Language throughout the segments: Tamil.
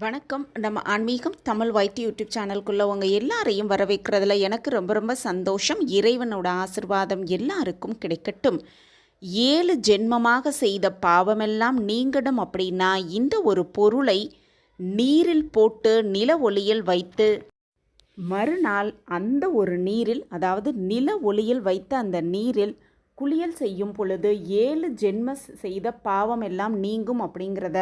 வணக்கம். நம்ம ஆன்மீகம் தமிழ் வைட்டி யூடியூப் சேனலுக்குள்ளே உங்கள் எல்லாரையும் வரவேற்கிறதுல எனக்கு ரொம்ப ரொம்ப சந்தோஷம். இறைவனோட ஆசிர்வாதம் எல்லாருக்கும் கிடைக்கட்டும். ஏழு ஜென்மமாக செய்த பாவமெல்லாம் நீங்கணும் அப்படின்னா இந்த ஒரு பொருளை நீரில் போட்டு நில ஒளியில் வைத்து மறுநாள் அந்த ஒரு நீரில் அதாவது நில ஒளியில் வைத்த அந்த நீரில் குளியல் செய்யும் பொழுது ஏழு ஜென்ம செய்த பாவம் எல்லாம் நீங்கும் அப்படிங்கிறத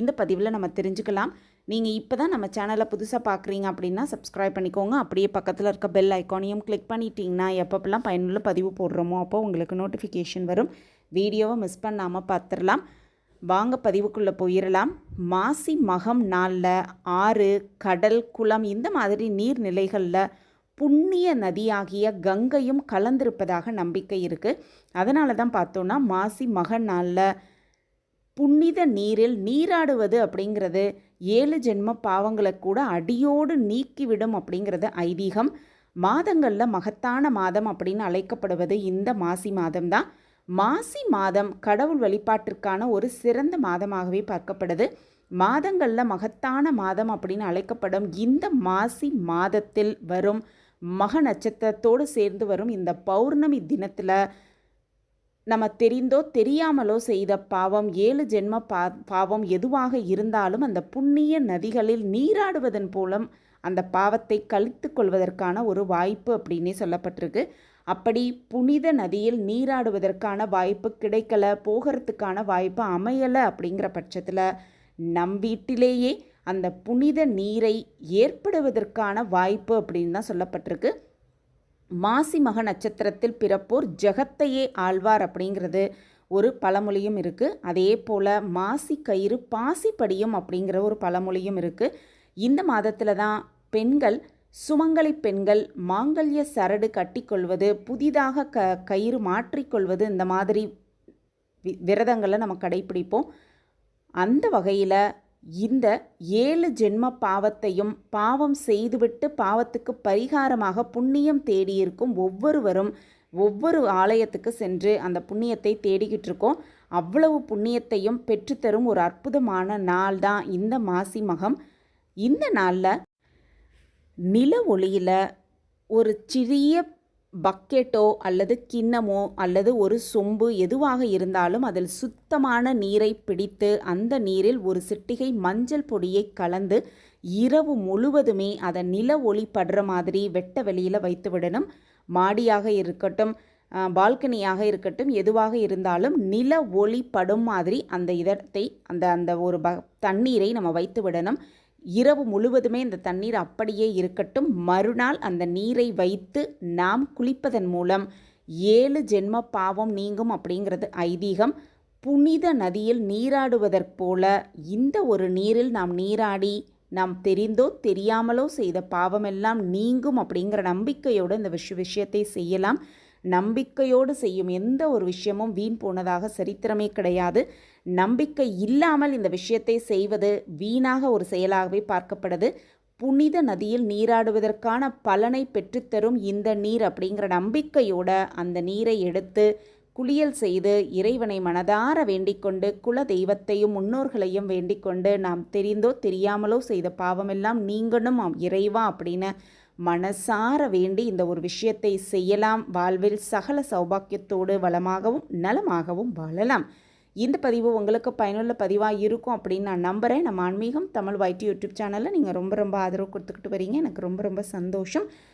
இந்த பதிவில் நம்ம தெரிஞ்சுக்கலாம். நீங்கள் இப்போ தான் நம்ம சேனலை புதுசாக பார்க்குறீங்க அப்படின்னா சப்ஸ்கிரைப் பண்ணிக்கோங்க. அப்படியே பக்கத்தில் இருக்க பெல் ஐக்கானையும் கிளிக் பண்ணிட்டீங்கன்னா எப்பப்பெல்லாம் பயனுள்ள பதிவு போடுறோமோ அப்போ உங்களுக்கு நோட்டிஃபிகேஷன் வரும். வீடியோவை மிஸ் பண்ணாமல் பார்த்துடலாம் வாங்க பதிவுக்குள்ளே போயிடலாம் மாசி மகம் நாளில் ஆறு கடல் குளம் இந்த மாதிரி நீர்நிலைகளில் புண்ணிய நதியாகிய கங்கையும் கலந்திருப்பதாக நம்பிக்கை இருக்குது அதனால தான் பார்த்தோன்னா மாசி மக நாளில் புனித நீரில் நீராடுவது அப்படிங்கிறது ஏழு ஜென்ம பாவங்களை கூட அடியோடு நீக்கிவிடும் அப்படிங்கிறது ஐதீகம். மாதங்களில் மகத்தான மாதம் அப்படின்னு அழைக்கப்படுவது இந்த மாசி மாதம்தான். மாசி மாதம் கடவுள் வழிபாட்டிற்கான ஒரு சிறந்த மாதமாகவே பார்க்கப்படுது. மாதங்களில் மகத்தான மாதம் அப்படின்னு அழைக்கப்படும் இந்த மாசி மாதத்தில் வரும் மக நட்சத்திரத்தோடு சேர்ந்து வரும் இந்த பௌர்ணமி தினத்தில் நம்ம தெரிந்தோ தெரியாமலோ செய்த பாவம் ஏழு ஜென்ம பா பாவம் எதுவாக இருந்தாலும் அந்த புண்ணிய நதிகளில் நீராடுவதன் மூலம் அந்த பாவத்தை கழித்து கொள்வதற்கான ஒரு வாய்ப்பு அப்படின்னே சொல்லப்பட்டிருக்கு. அப்படி புனித நதியில் நீராடுவதற்கான வாய்ப்பு கிடைக்கல போகிறதுக்கான வாய்ப்பு அமையலை அப்படிங்கிற பட்சத்தில் நம் வீட்டிலேயே அந்த புனித நீரை ஏற்படுவதற்கான வாய்ப்பு அப்படின்னு தான் சொல்லப்பட்டிருக்கு. மாசி மக நட்சத்திரத்தில் பிறப்போர் ஜெகத்தையே ஆழ்வார் அப்படிங்கிறது ஒரு பழமொழியும் இருக்குது அதே போல் மாசி கயிறு பாசி படியும் அப்படிங்கிற ஒரு பழமொழியும் இருக்குது இந்த மாதத்தில் தான் பெண்கள் சுமங்கலி பெண்கள் மாங்கல்ய சரடு கட்டிக்கொள்வது புதிதாக க கயிறு மாற்றிக்கொள்வது இந்த மாதிரி வி- விரதங்களை நம்ம கடைப்பிடிப்போம். அந்த வகையில் இந்த ஏழு ஜென்ம பாவத்தையும் பாவம் செய்துவிட்டு பாவத்துக்கு பரிகாரமாக புண்ணியம் தேடியிருக்கும் ஒவ்வொருவரும் ஒவ்வொரு ஆலயத்துக்கு சென்று அந்த புண்ணியத்தை தேடிக்கிட்டு இருக்கோம். அவ்வளவு புண்ணியத்தையும் பெற்றுத்தரும் ஒரு அற்புதமான நாள் தான் இந்த மாசி மகம். இந்த நாளில் நில ஒளியில் ஒரு சிறிய பக்கெட்டோ அல்லது கிண்ணமோ அல்லது ஒரு சொம்பு எதுவாக இருந்தாலும் அதில் சுத்தமான நீரை பிடித்து அந்த நீரில் ஒரு சிட்டிகை மஞ்சள் பொடியை கலந்து இரவு முழுவதுமே அதை நில ஒளி படுற மாதிரி வெட்ட வெளியில் வைத்து விடணும். மாடியாக இருக்கட்டும் பால்கனியாக இருக்கட்டும் எதுவாக இருந்தாலும் நில ஒளி படும் மாதிரி அந்த இதத்தை அந்த அந்த ஒரு ப தண்ணீரை நம்ம வைத்து விடணும். இரவு முழுவதுமே இந்த தண்ணீர் அப்படியே இருக்கட்டும். மறுநாள் அந்த நீரை வைத்து நாம் குளிப்பதன் மூலம் ஏழு ஜென்ம பாவம் நீங்கும் அப்படிங்கிறது ஐதீகம். புனித நதியில் நீராடுவதற்போல இந்த ஒரு நீரில் நாம் நீராடி நாம் தெரிந்தோ தெரியாமலோ செய்த பாவமெல்லாம் நீங்கும் அப்படிங்கிற நம்பிக்கையோடு இந்த விஷ விஷயத்தை செய்யலாம். நம்பிக்கையோடு செய்யும் எந்த ஒரு விஷயமும் வீண் போனதாக சரித்திரமே கிடையாது. நம்பிக்கை இல்லாமல் இந்த விஷயத்தை செய்வது வீணாக ஒரு செயலாகவே பார்க்கப்படுது புனித நதியில் நீராடுவதற்கான பலனை பெற்றுத்தரும் இந்த நீர் அப்படிங்கிற நம்பிக்கையோட அந்த நீரை எடுத்து குளியல் செய்து இறைவனை மனதார வேண்டிக்கொண்டு குல தெய்வத்தையும் முன்னோர்களையும் வேண்டிக்கொண்டு நாம் தெரிந்தோ தெரியாமலோ செய்த பாவமெல்லாம் நீங்கணும் இறைவா அப்படின்னு மனசார வேண்டி இந்த ஒரு விஷயத்தை செய்யலாம். வாழ்வில் சகல சௌபாக்கியத்தோடு வளமாகவும் நலமாகவும் வாழலாம். இந்த பதிவு உங்களுக்கு பயனுள்ள பதிவாக இருக்கும் அப்படின்னு நான் நம்புகிறேன் நம்ம ஆன்மீகம் தமிழ் வைட்டி யூடியூப் சேனலில் நீங்கள் ரொம்ப ரொம்ப ஆதரவு கொடுத்துக்கிட்டு வரீங்க. எனக்கு ரொம்ப ரொம்ப சந்தோஷம்.